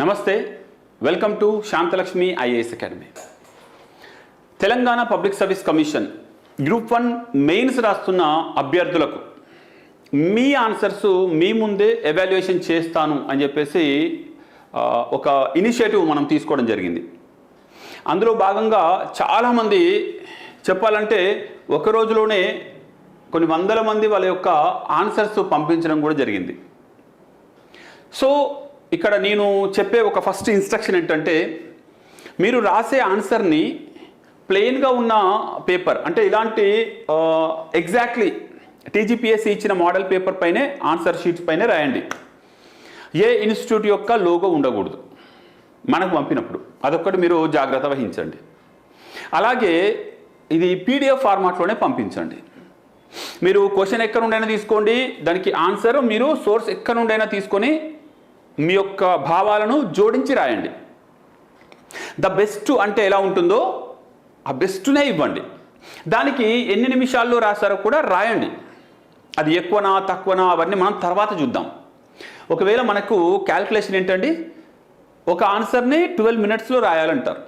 నమస్తే welcome to Shanthalakshmi IAS academy. Telangana public service commission group one mains రాస్తున్న అభ్యర్థులకు మీ answers మీ ముందే evaluation చేస్తాను అని చెప్పేసి ఒక ఇనిషియేటివ్ మనం తీసుకోవడం జరిగింది. అందులో భాగంగా చాలామంది చెప్పాలంటే ఒక రోజులోనే కొన్ని వందల మంది వాళ్ళ యొక్క ఆన్సర్స్ పంపించడం కూడా జరిగింది. సో ఇక్కడ నేను చెప్పే ఒక ఫస్ట్ ఇన్స్ట్రక్షన్ ఏంటంటే మీరు రాసే ఆన్సర్ని ప్లెయిన్గా ఉన్న పేపర్ అంటే ఇలాంటి ఎగ్జాక్ట్లీ టీజీపీఎస్సీ ఇచ్చిన మోడల్ పేపర్ పైనే ఆన్సర్ షీట్స్ పైనే రాయండి. ఏ ఇన్స్టిట్యూట్ యొక్క లోగో ఉండకూడదు మనకు పంపినప్పుడు. అదొక్కటి మీరు జాగ్రత్త వహించండి. అలాగే ఇది పీడిఎఫ్ ఫార్మాట్లోనే పంపించండి. మీరు క్వశ్చన్ ఎక్కడ నుండైనా తీసుకోండి దానికి ఆన్సర్ మీరు సోర్స్ ఎక్కడ నుండైనా తీసుకొని మీ యొక్క భావాలను జోడించి రాయండి. ద బెస్ట్ అంటే ఎలా ఉంటుందో ఆ బెస్ట్నే ఇవ్వండి. దానికి ఎన్ని నిమిషాల్లో రాశారో కూడా రాయండి. అది ఎక్కువనా తక్కువనా అవన్నీ మనం తర్వాత చూద్దాం. ఒకవేళ మనకు క్యాల్కులేషన్ ఏంటండి? ఒక ఆన్సర్ని ట్వెల్వ్ మినిట్స్లో రాయాలంటారు.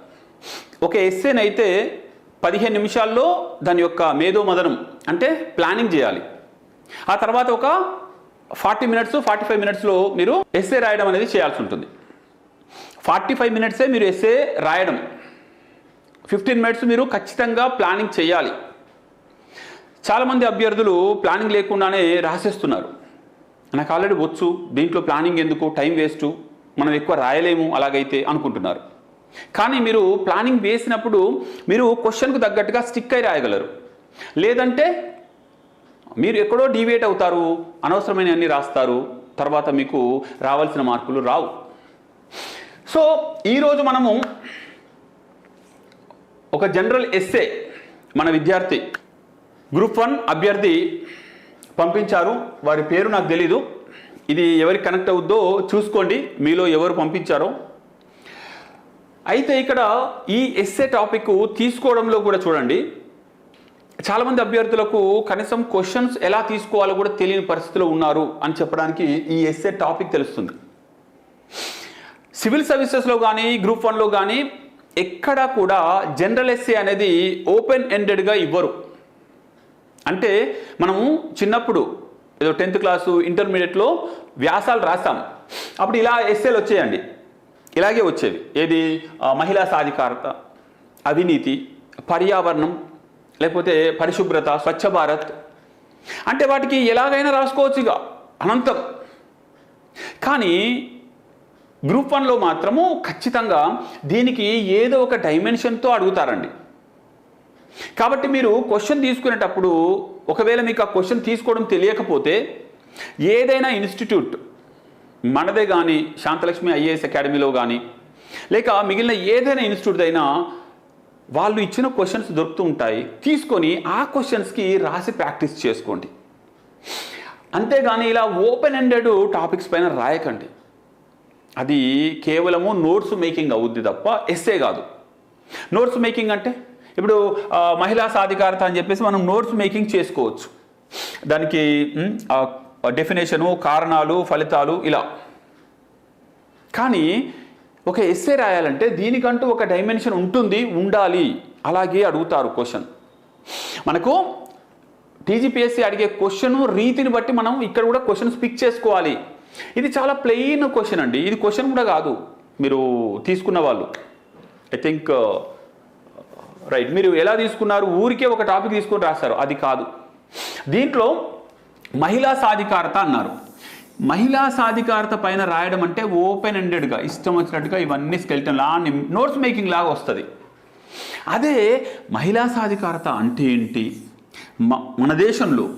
ఒక ఎస్సేని అయితే పదిహేను నిమిషాల్లో దాని యొక్క మేధో మదనం అంటే ప్లానింగ్ చేయాలి. ఆ తర్వాత ఒక ఫార్టీ మినిట్స్ ఫార్టీ ఫైవ్ మినిట్స్లో మీరు ఎస్ఏ రాయడం అనేది చేయాల్సి ఉంటుంది. ఫార్టీ ఫైవ్ మినిట్సే మీరు ఎస్ఏ రాయడం. ఫిఫ్టీన్ మినిట్స్ మీరు ఖచ్చితంగా ప్లానింగ్ చేయాలి. చాలామంది అభ్యర్థులు ప్లానింగ్ లేకుండానే రాసేస్తున్నారు. నాకు ఆల్రెడీ వచ్చు దీంట్లో ప్లానింగ్ ఎందుకు టైం వేస్ట్ మనం ఎక్కువ రాయలేము అలాగైతే అనుకుంటున్నారు. కానీ మీరు ప్లానింగ్ వేసినప్పుడు మీరు క్వశ్చన్కు తగ్గట్టుగా స్టిక్ అయి రాయగలరు. లేదంటే మీరు ఎక్కడో డీవియేట్ అవుతారు అనవసరమైన అన్ని రాస్తారు తర్వాత మీకు రావాల్సిన మార్కులు రావు. సో ఈరోజు మనము ఒక జనరల్ ఎస్సే మన విద్యార్థి గ్రూప్ వన్ అభ్యర్థి పంపించారు. వారి పేరు నాకు తెలీదు. ఇది ఎవరికి కనెక్ట్ అవుద్దో చూసుకోండి. మీలో ఎవరు పంపించారో. అయితే ఇక్కడ ఈ ఎస్సే టాపిక్ తీసుకోవడంలో కూడా చూడండి. చాలామంది అభ్యర్థులకు కనీసం క్వశ్చన్స్ ఎలా తీసుకోవాలో కూడా తెలియని పరిస్థితిలో ఉన్నారు అని చెప్పడానికి ఈ ఎస్ఏ టాపిక్ తెలుస్తుంది. సివిల్ సర్వీసెస్లో కానీ గ్రూప్ వన్లో కానీ ఎక్కడా కూడా జనరల్ ఎస్ఏ అనేది ఓపెన్ ఎండెడ్గా ఇవ్వరు. అంటే మనము చిన్నప్పుడు ఏదో టెన్త్ క్లాసు ఇంటర్మీడియట్లో వ్యాసాలు రాసాం అప్పుడు ఇలా ఎస్ఏలు వచ్చేయండి. ఇలాగే వచ్చేవి. ఏది? మహిళా సాధికారత అవినీతి పర్యావరణం లేకపోతే పరిశుభ్రత స్వచ్ఛ భారత్. అంటే వాటికి ఎలాగైనా రాసుకోవచ్చు ఇక అనంతం. కానీ గ్రూప్ వన్లో మాత్రము ఖచ్చితంగా దీనికి ఏదో ఒక డైమెన్షన్తో అడుగుతారండి. కాబట్టి మీరు క్వశ్చన్ తీసుకునేటప్పుడు ఒకవేళ మీకు ఆ క్వశ్చన్ తీసుకోవడం తెలియకపోతే ఏదైనా ఇన్స్టిట్యూట్ మనదే కానీ శాంతలక్ష్మి ఐఏఎస్ అకాడమీలో కానీ లేక మిగిలిన ఏదైనా ఇన్స్టిట్యూట్ అయినా వాళ్ళు ఇచ్చిన క్వశ్చన్స్ దొరుకుతూ ఉంటాయి. తీసుకొని ఆ క్వశ్చన్స్కి రాసి ప్రాక్టీస్ చేసుకోండి. అంతేగాని ఇలా ఓపెన్ ఎండెడ్ టాపిక్స్ పైన రాయకండి. అది కేవలము నోట్స్ మేకింగ్ అవుద్ది తప్ప ఎస్సే కాదు. నోట్స్ మేకింగ్ అంటే? ఇప్పుడు మహిళా సాధికారత అని చెప్పేసి మనం నోట్స్ మేకింగ్ చేసుకోవచ్చు. దానికి డెఫినేషను కారణాలు ఫలితాలు ఇలా. కానీ ఒక ఎస్సే రాయాలంటే దీనికంటూ ఒక డైమెన్షన్ ఉంటుంది ఉండాలి. అలాగే అడుగుతారు క్వశ్చన్ మనకు టీజీపీఎస్సీ అడిగే క్వశ్చన్ రీతిని బట్టి మనం ఇక్కడ కూడా క్వశ్చన్స్ పిక్ చేసుకోవాలి. ఇది చాలా ప్లెయిన్ క్వశ్చన్ అండి. ఇది క్వశ్చన్ కూడా కాదు. మీరు తీసుకున్న వాళ్ళు. ఐ థింక్ రైట్ మీరు ఎలా తీసుకున్నారు? ఊరికే ఒక టాపిక్ తీసుకొని రాస్తారు. అది కాదు. దీంట్లో మహిళా సాధికారత అన్నారు. మహిళా సాధికారత పైన రాయడం అంటే ఓపెన్ ఎండెడ్గా ఇష్టం వచ్చినట్టుగా ఇవన్నీ స్కెల్టన్ లా నోట్స్ మేకింగ్ లాగా వస్తుంది. అదే మహిళా సాధికారత అంటే ఏంటి? మ- మన దేశంలో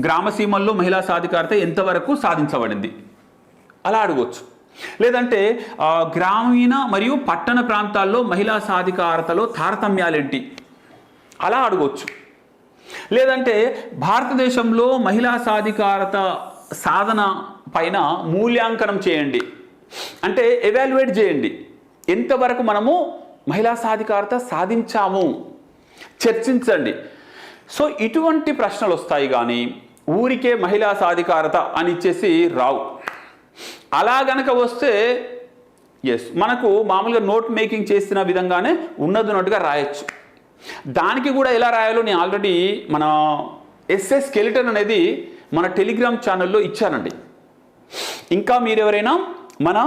గ్రామసీమల్లో మహిళా సాధికారత ఎంతవరకు సాధించబడింది? అలా అడగవచ్చు లేదంటే గ్రామీణ మరియు పట్టణ ప్రాంతాల్లో మహిళా సాధికారతలో తారతమ్యాలేంటి అలా అడగవచ్చు లేదంటే భారతదేశంలో మహిళా సాధికారత సాధన పైన మూల్యాంకనం చేయండి. అంటే ఎవాల్యుయేట్ చేయండి. ఎంతవరకు మనము మహిళా సాధికారత సాధించాము? చర్చించండి. సో ఇటువంటి ప్రశ్నలు వస్తాయి కానీ ఊరికే మహిళా సాధికారత అని ఇచ్చేసి రావు. అలా గనక వస్తే ఎస్ మనకు మామూలుగా నోట్ మేకింగ్ చేసిన విధంగానే ఉన్నదిన్నట్టుగా రాయొచ్చు. దానికి కూడా ఎలా రాయాలో నేను ఆల్రెడీ మన ఎస్ఎస్ స్కెలిటన్ అనేది మన టెలిగ్రామ్ ఛానల్లో ఇచ్చానండి. ఇంకా మీరు ఎవరైనా మన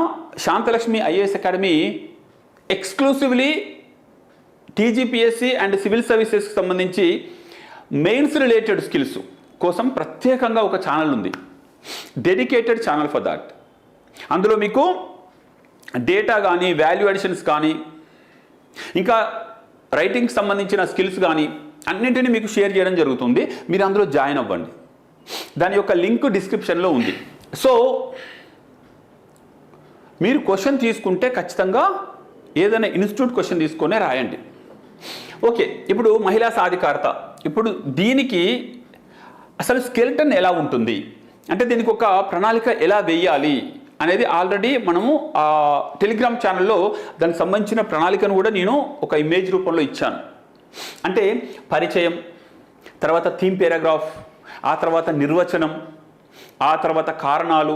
Shanthalakshmi IAS academy exclusively TGPSC and civil సర్వీసెస్కి సంబంధించి మెయిన్స్ రిలేటెడ్ స్కిల్స్ కోసం ప్రత్యేకంగా ఒక ఛానల్ ఉంది. Dedicated channel for that. అందులో మీకు డేటా కానీ వాల్యూ అడిషన్స్ కానీ ఇంకా రైటింగ్కి సంబంధించిన స్కిల్స్ కానీ అన్నింటినీ మీకు షేర్ చేయడం జరుగుతుంది. మీరు అందులో జాయిన్ అవ్వండి. దాని యొక్క లింక్ డిస్క్రిప్షన్లో ఉంది. సో మీరు క్వశ్చన్ తీసుకుంటే ఖచ్చితంగా ఏదైనా ఇన్స్టిట్యూట్ క్వశ్చన్ తీసుకునే రాయండి. ఓకే ఇప్పుడు మహిళా సాధికారత. ఇప్పుడు దీనికి అసలు స్కెల్టన్ ఎలా ఉంటుంది? అంటే దీనికి ఒక ప్రణాళిక ఎలా వేయాలి అనేది ఆల్రెడీ మనము ఆ టెలిగ్రామ్ ఛానల్లో దానికి సంబంధించిన ప్రణాళికను కూడా నేను ఒక ఇమేజ్ రూపంలో ఇచ్చాను. అంటే పరిచయం తర్వాత థీమ్ పారాగ్రాఫ్ ఆ తర్వాత నిర్వచనం ఆ తర్వాత కారణాలు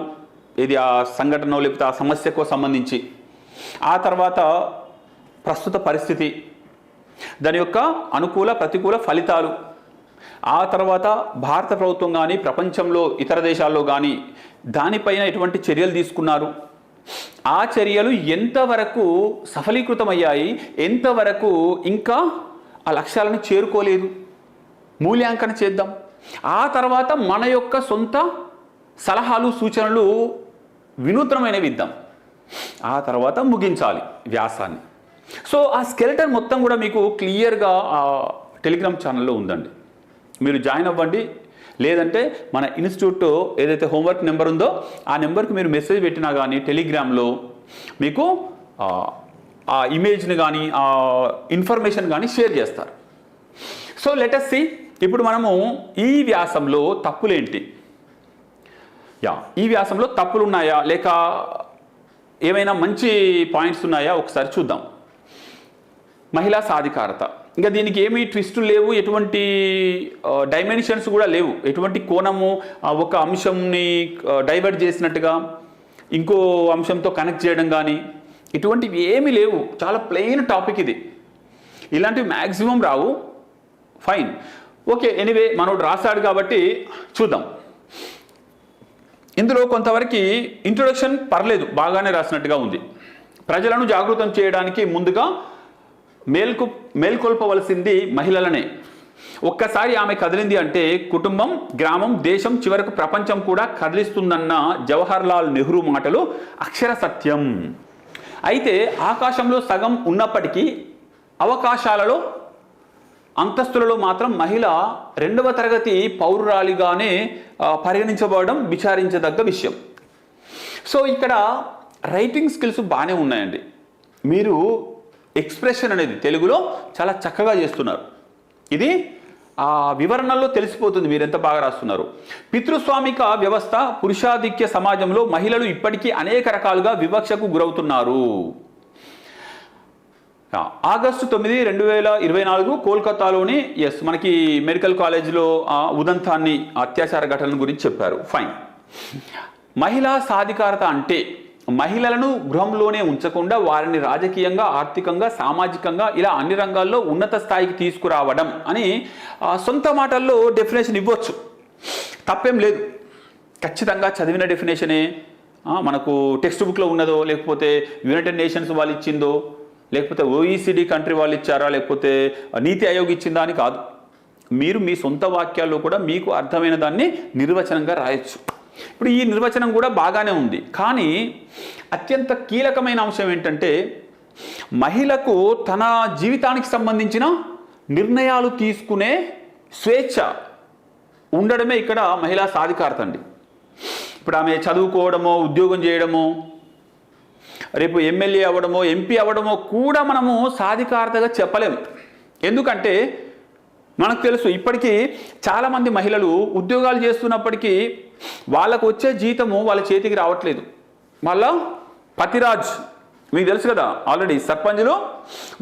ఇది ఆ సంఘటన లేకపోతే ఆ సమస్యకు సంబంధించి. ఆ తర్వాత ప్రస్తుత పరిస్థితి దాని యొక్క అనుకూల ప్రతికూల ఫలితాలు. ఆ తర్వాత భారత ప్రభుత్వం కానీ ప్రపంచంలో ఇతర దేశాల్లో కానీ దానిపైన ఎటువంటి చర్యలు తీసుకున్నారు? ఆ చర్యలు ఎంతవరకు సఫలీకృతమయ్యాయి? ఎంతవరకు ఇంకా ఆ లక్ష్యాలను చేరుకోలేదు? మూల్యాంకన చేద్దాం. ఆ తర్వాత మన యొక్క సొంత సలహాలు సూచనలు వినూత్నమైనవి ఇద్దాం. ఆ తర్వాత ముగించాలి వ్యాసాన్ని. సో ఆ స్కెల్టన్ మొత్తం కూడా మీకు క్లియర్గా ఆ టెలిగ్రామ్ ఛానల్లో ఉందండి. మీరు జాయిన్ అవ్వండి. లేదంటే మన ఇన్స్టిట్యూట్ ఏదైతే హోంవర్క్ నెంబర్ ఉందో ఆ నెంబర్కి మీరు మెసేజ్ పెట్టినా కానీ టెలిగ్రామ్లో మీకు ఆ, ఆ ఇమేజ్ని కానీ ఆ ఇన్ఫర్మేషన్ కానీ షేర్ చేస్తారు. సో లెటస్ సి ఇప్పుడు మనము ఈ వ్యాసంలో తప్పులేంటి? యా ఈ వ్యాసంలో తప్పులు ఉన్నాయా లేక ఏమైనా మంచి పాయింట్స్ ఉన్నాయా? ఒకసారి చూద్దాం. మహిళా సాధికారత. ఇంకా దీనికి ఏమీ ట్విస్టులు లేవు ఎటువంటి డైమెన్షన్స్ కూడా లేవు. ఎటువంటి కోణము ఆ, ఒక అంశంని డైవర్ట్ చేసినట్టుగా ఇంకో అంశంతో కనెక్ట్ చేయడం కానీ ఇటువంటివి ఏమీ లేవు. చాలా ప్లెయిన్ టాపిక్ ఇది. ఇలాంటివి మ్యాక్సిమం రావు. ఫైన్ ఓకే ఎనీవే మనోడు రాశాడు కాబట్టి చూద్దాం. ఇందులో కొంతవరకు ఇంట్రొడక్షన్ పర్లేదు బాగానే రాసినట్టుగా ఉంది. ప్రజలను జాగృతం చేయడానికి ముందుగా మేల్కు మేల్కొల్పవలసింది మహిళలనే. ఒక్కసారి ఆమె కదిలింది అంటే కుటుంబం గ్రామం దేశం చివరకు ప్రపంచం కూడా కదిలిస్తుందన్న జవహర్ లాల్ నెహ్రూ మాటలు అక్షర సత్యం. అయితే ఆకాశంలో సగం ఉన్నప్పటికీ అవకాశాలలో అంతస్తులలో మాత్రం మహిళ రెండవ తరగతి పౌరురాలిగానే పరిగణించబడడం విచారించదగ్గ విషయం. సో ఇక్కడ రైటింగ్ స్కిల్స్ బాగానే ఉన్నాయండి. మీరు ఎక్స్ప్రెషన్ అనేది తెలుగులో చాలా చక్కగా చేస్తున్నారు. ఇది ఆ వివరణలో తెలిసిపోతుంది మీరు ఎంత బాగా రాస్తున్నారు. పితృస్వామిక వ్యవస్థ పురుషాధిక్య సమాజంలో మహిళలు ఇప్పటికీ అనేక రకాలుగా వివక్షకు గురవుతున్నారు. ఆగస్టు తొమ్మిది రెండు వేల ఇరవై నాలుగు కోల్కతాలోని ఎస్ మనకి మెడికల్ కాలేజ్లో ఉదంతాన్ని అత్యాచార ఘటన గురించి చెప్పారు. ఫైన్ మహిళా సాధికారత అంటే మహిళలను గృహంలోనే ఉంచకుండా వారిని రాజకీయంగా ఆర్థికంగా సామాజికంగా ఇలా అన్ని రంగాల్లో ఉన్నత స్థాయికి తీసుకురావడం అని సొంత మాటల్లో డెఫినేషన్ ఇవ్వచ్చు. తప్పేం లేదు. ఖచ్చితంగా చదివిన డెఫినేషనే మనకు టెక్స్ట్ బుక్లో ఉన్నదో లేకపోతే యునైటెడ్ నేషన్స్ వాళ్ళు ఇచ్చిందో లేకపోతే ఓఈసీడీ కంట్రీ వాళ్ళు ఇచ్చారా లేకపోతే నీతి ఆయోగ్ ఇచ్చిందా అని కాదు. మీరు మీ సొంత వాక్యాల్లో కూడా మీకు అర్థమైన దాన్ని నిర్వచనంగా రాయొచ్చు. ఇప్పుడు ఈ నిర్వచనం కూడా బాగానే ఉంది. కానీ అత్యంత కీలకమైన అంశం ఏంటంటే మహిళకు తన జీవితానికి సంబంధించిన నిర్ణయాలు తీసుకునే స్వేచ్ఛ ఉండడమే ఇక్కడ మహిళా సాధికారత అండి. ఇప్పుడు ఆమె చదువుకోవడమో ఉద్యోగం చేయడమో రేపు ఎమ్మెల్యే అవ్వడమో ఎంపీ అవ్వడమో కూడా మనము సాధికారతగా చెప్పలేము ఎందుకంటే మనకు తెలుసు ఇప్పటికీ చాలామంది మహిళలు ఉద్యోగాలు చేస్తున్నప్పటికీ వాళ్ళకు వచ్చే జీతము వాళ్ళ చేతికి రావట్లేదు. మళ్ళా పతిరాజ్ మీకు తెలుసు కదా ఆల్రెడీ సర్పంచ్లు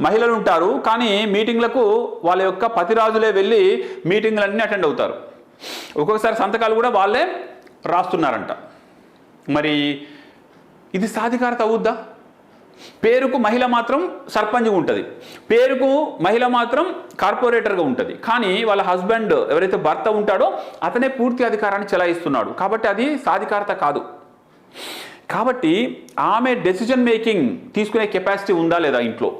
మహిళలు ఉంటారు కానీ మీటింగ్లకు వాళ్ళ యొక్క పతిరాజులే వెళ్ళి మీటింగ్లన్నీ అటెండ్ అవుతారు. ఒక్కొక్కసారి సంతకాలు కూడా వాళ్ళే రాస్తున్నారంట. మరి ఇది సాధికారత అవుద్దా? పేరుకు మహిళ మాత్రం సర్పంచ్గా ఉంటుంది. పేరుకు మహిళ మాత్రం కార్పొరేటర్గా ఉంటుంది. కానీ వాళ్ళ హస్బెండ్ ఎవరైతే భర్త ఉంటాడో అతనే పూర్తి అధికారాన్ని చెలాయిస్తున్నాడు. కాబట్టి అది సాధికారత కాదు. కాబట్టి ఆమె డెసిజన్ మేకింగ్ తీసుకునే కెపాసిటీ ఉందా లేదా ఇంట్లో?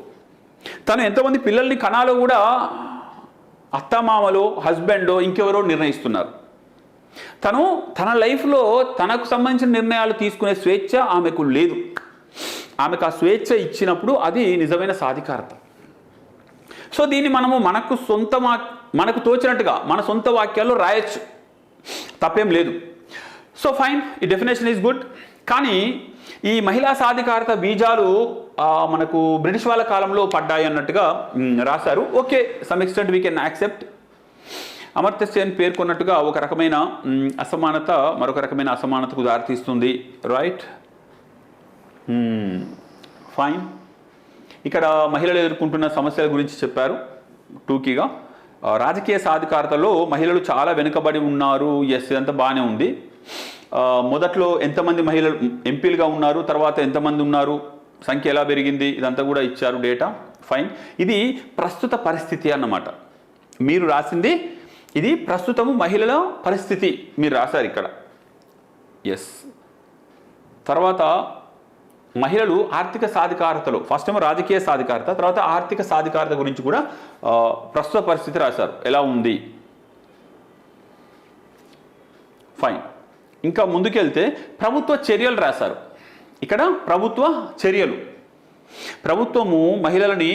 తను ఎంతమంది పిల్లల్ని కణాలో కూడా అత్తమామలో హస్బెండో ఇంకెవరో నిర్ణయిస్తున్నారు. తను తన లైఫ్లో తనకు సంబంధించిన నిర్ణయాలు తీసుకునే స్వేచ్ఛ ఆమెకు లేదు. ఆమెకు ఆ స్వేచ్ఛ ఇచ్చినప్పుడు అది నిజమైన సాధికారత. సో దీన్ని మనము మనకు సొంత వా మనకు తోచినట్టుగా మన సొంత వాక్యాల్లో రాయొచ్చు. తప్పేం లేదు. సో ఫైన్ ఈ డెఫినేషన్ ఈజ్ గుడ్. కానీ ఈ మహిళా సాధికారత బీజాలు మనకు బ్రిటిష్ వాళ్ళ కాలంలో పడ్డాయి అన్నట్టుగా రాశారు. Okay some extent we can accept Amartya Sen పేర్కొన్నట్టుగా ఒక రకమైన అసమానత మరొక రకమైన అసమానతకు దారితీస్తుంది. Right fine hmm. ఇక్కడ మహిళలు ఎదుర్కొంటున్న సమస్యల గురించి చెప్పారు. టూకీగా రాజకీయ సాధికారతలో మహిళలు చాలా వెనుకబడి ఉన్నారు. ఎస్ ఇదంతా బాగానే ఉంది. మొదట్లో ఎంతమంది మహిళలు ఎంపీలుగా ఉన్నారు తర్వాత ఎంతమంది ఉన్నారు సంఖ్య ఎలా పెరిగింది ఇదంతా కూడా ఇచ్చారు డేటా. ఫైన్ ఇది ప్రస్తుత పరిస్థితి అన్నమాట. మీరు రాసింది ఇది ప్రస్తుతము మహిళల పరిస్థితి మీరు రాశారు ఇక్కడ. ఎస్ తర్వాత మహిళలు ఆర్థిక సాధికారతలో ఫస్ట్ ఏమో రాజకీయ సాధికారత తర్వాత ఆర్థిక సాధికారత గురించి కూడా ప్రస్తుత పరిస్థితి రాశారు. ఎలా ఉంది? ఫైన్ ఇంకా ముందుకెళ్తే ప్రభుత్వ చర్యలు రాశారు. ఇక్కడ ప్రభుత్వ చర్యలు. ప్రభుత్వము మహిళలని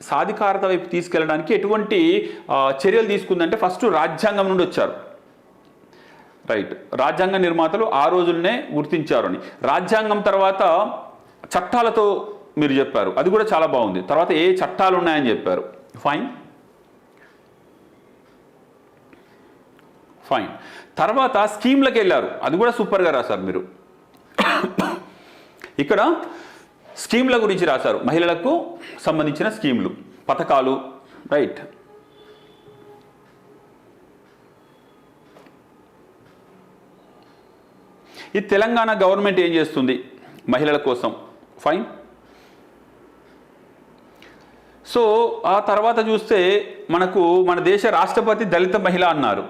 సాధికారత వైపు తీసుకెళ్ళడానికి ఎటువంటి చర్యలు తీసుకుందంటే ఫస్ట్ రాజ్యాంగం నుండి వచ్చారు. రైట్. రాజ్యాంగ నిర్మాతలు ఆ రోజుల్నే గుర్తించారని రాజ్యాంగం తర్వాత చట్టాలతో మీరు చెప్పారు. అది కూడా చాలా బాగుంది. తర్వాత ఏ చట్టాలు ఉన్నాయని చెప్పారు? ఫైన్. ఫైన్. తర్వాత స్కీమ్లకు వెళ్ళారు అది కూడా సూపర్గా రాశారు మీరు. ఇక్కడ స్కీమ్ల గురించి రాశారు. మహిళలకు సంబంధించిన స్కీమ్లు. పథకాలు. రైట్. ఈ తెలంగాణ గవర్నమెంట్ ఏం చేస్తుంది? మహిళల కోసం. ఫైన్. సో ఆ తర్వాత చూస్తే మనకు మన దేశ రాష్ట్రపతి దళిత మహిళ అన్నారు.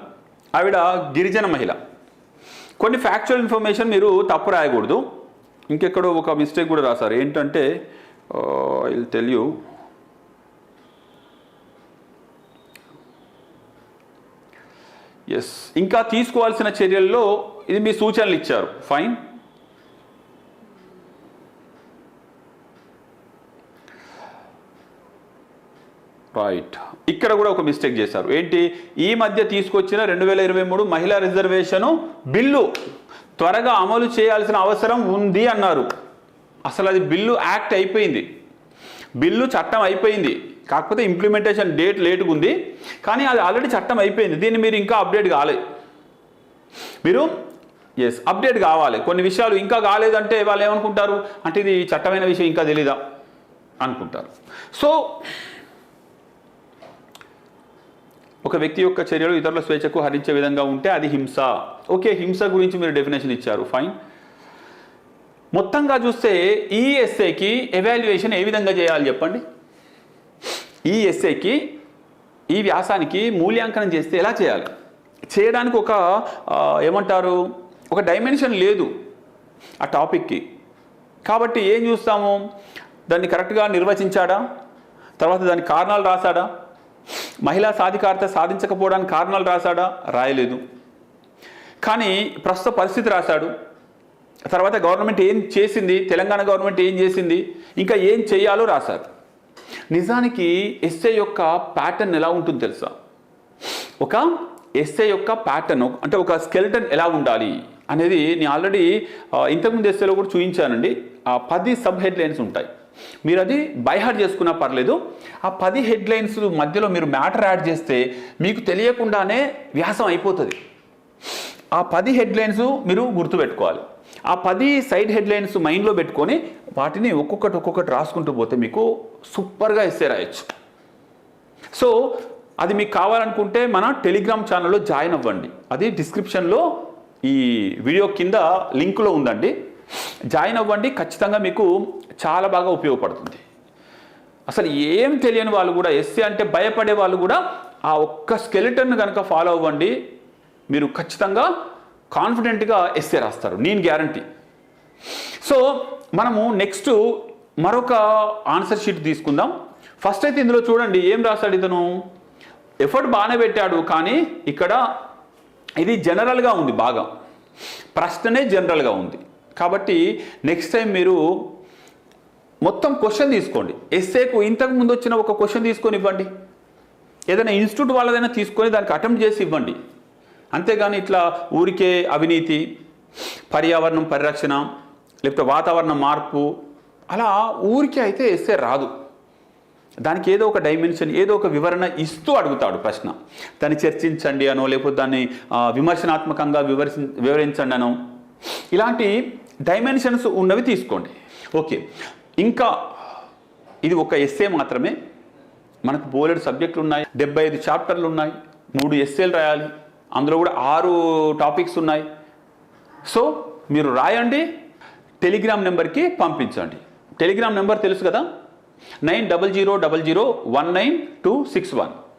ఆవిడ గిరిజన మహిళ. కొన్ని ఫ్యాక్చువల్ ఇన్ఫర్మేషన్ మీరు తప్పు రాయకూడదు. ఇంకెక్కడో ఒక మిస్టేక్ కూడా రాశారు ఏంటంటే ఇల్ తెలియ ఎస్ ఇంకా తీసుకోవాల్సిన చర్యల్లో ఇది మీ సూచనలు ఇచ్చారు. ఫైన్ రైట్ ఇక్కడ కూడా ఒక మిస్టేక్ చేశారు. ఏంటి? ఈ మధ్య తీసుకొచ్చిన రెండు వేల ఇరవై మూడు మహిళా రిజర్వేషను బిల్లు త్వరగా అమలు చేయాల్సిన అవసరం ఉంది అన్నారు. అసలు అది బిల్లు యాక్ట్ అయిపోయింది. బిల్లు చట్టం అయిపోయింది. కాకపోతే ఇంప్లిమెంటేషన్ డేట్ లేటుగా ఉంది. కానీ అది ఆల్రెడీ చట్టం అయిపోయింది. దీన్ని మీరు ఇంకా అప్డేట్ కాలేదు మీరు ఎస్ అప్డేట్ కావాలి. కొన్ని విషయాలు ఇంకా కాలేదంటే వాళ్ళు ఏమనుకుంటారు? అంటే ఇది చట్టమైన విషయం ఇంకా తెలీదా? అనుకుంటారు. సో ఒక వ్యక్తి యొక్క చర్యలు ఇతరుల స్వేచ్ఛకు హరించే విధంగా ఉంటే అది హింస. ఓకే హింస గురించి మీరు డెఫినేషన్ ఇచ్చారు ఫైన్ మొత్తంగా చూస్తే ఈ ఎస్ఏకి ఎవాల్యుయేషన్ ఏ విధంగా చేయాలి చెప్పండి? ఈ ఎస్ఏకి ఈ వ్యాసానికి మూల్యాంకనం చేస్తే ఎలా చేయాలి? చేయడానికి ఒక ఏమంటారు ఒక డైమెన్షన్ లేదు ఆ టాపిక్కి కాబట్టి ఏం చూస్తాము? దాన్ని కరెక్ట్గా నిర్వచించాడా? తర్వాత దాని కారణాలు రాశాడా? మహిళా సాధికారత సాధించకపోవడానికి కారణాలు రాశాడా? రాయలేదు. కానీ ప్రస్తుత పరిస్థితి రాశాడు. తర్వాత గవర్నమెంట్ ఏం చేసింది? తెలంగాణ గవర్నమెంట్ ఏం చేసింది? ఇంకా ఏం చేయాలో రాశారు. నిజానికి ఎస్ఏ యొక్క ప్యాటర్న్ ఎలా ఉంటుంది తెలుసా? ఒక ఎస్ఏ యొక్క ప్యాటర్న్ అంటే ఒక స్కెల్టన్ ఎలా ఉండాలి అనేది నేను ఆల్రెడీ ఇంతకుముందు ఎస్ఏలో కూడా చూపించానండి. ఆ పది సబ్ హెడ్లైన్స్ ఉంటాయి. మీరు అది బైహార్ట్ చేసుకున్నా పర్లేదు. ఆ పది హెడ్లైన్స్ మధ్యలో మీరు మ్యాటర్ యాడ్ చేస్తే మీకు తెలియకుండానే వ్యాసం అయిపోతుంది. ఆ పది హెడ్లైన్స్ మీరు గుర్తుపెట్టుకోవాలి. ఆ పది సైడ్ హెడ్లైన్స్ మైండ్లో పెట్టుకొని వాటిని ఒక్కొక్కటి ఒక్కొక్కటి రాసుకుంటూ పోతే మీకు సూపర్గా ఇస్తే రాయొచ్చు. సో అది మీకు కావాలనుకుంటే మన టెలిగ్రామ్ ఛానల్లో జాయిన్ అవ్వండి. అది డిస్క్రిప్షన్లో ఈ వీడియో కింద లింక్లో ఉందండి. జాయిన్ అవ్వండి. ఖచ్చితంగా మీకు చాలా బాగా ఉపయోగపడుతుంది. అసలు ఏం తెలియని వాళ్ళు కూడా ఎస్సీ అంటే భయపడే వాళ్ళు కూడా ఆ ఒక్క స్కెలిటన్ కనుక ఫాలో అవ్వండి మీరు ఖచ్చితంగా కాన్ఫిడెంట్గా ఎస్సీ రాస్తారు. నేను గ్యారంటీ. సో మనము నెక్స్ట్ మరొక ఆన్సర్ షీట్ తీసుకుందాం. ఫస్ట్ అయితే ఇందులో చూడండి ఏం రాశాడు ఇతను? ఎఫర్ట్ బాగానే పెట్టాడు కానీ ఇక్కడ ఇది జనరల్గా ఉంది బాగా. ప్రశ్ననే జనరల్గా ఉంది. కాబట్టి నెక్స్ట్ టైం మీరు మొత్తం క్వశ్చన్ తీసుకోండి. ఎస్ఏకు ఇంతకు ముందు వచ్చిన ఒక క్వశ్చన్ తీసుకొని ఇవ్వండి. ఏదైనా ఇన్స్టిట్యూట్ వాళ్ళదైనా తీసుకొని దానికి అటెంప్ట్ చేసి ఇవ్వండి. అంతేగాని ఇట్లా ఊరికే అవినీతి పర్యావరణం పరిరక్షణ లేకపోతే వాతావరణ మార్పు అలా ఊరికే అయితే ఎస్ఏ రాదు. దానికి ఏదో ఒక డైమెన్షన్ ఏదో ఒక వివరణ ఇస్తూ అడుగుతాడు ప్రశ్న. దాన్ని చర్చించండి అనో లేకపోతే దాన్ని విమర్శనాత్మకంగా వివరి వివరించండి అనో. ఇలాంటి డైమెన్షన్స్ ఉన్నవి తీసుకోండి. ఓకే. ఇంకా ఇది ఒక ఎస్ఏ మాత్రమే. మనకు బోలెడు సబ్జెక్టులు ఉన్నాయి. డెబ్బై ఐదు చాప్టర్లు ఉన్నాయి. మూడు ఎస్ఏలు రాయాలి. అందులో కూడా ఆరు టాపిక్స్ ఉన్నాయి. సో మీరు రాయండి. టెలిగ్రామ్ నెంబర్కి పంపించండి. టెలిగ్రామ్ నెంబర్ తెలుసు కదా? Nine double zero double zero one nine two six one.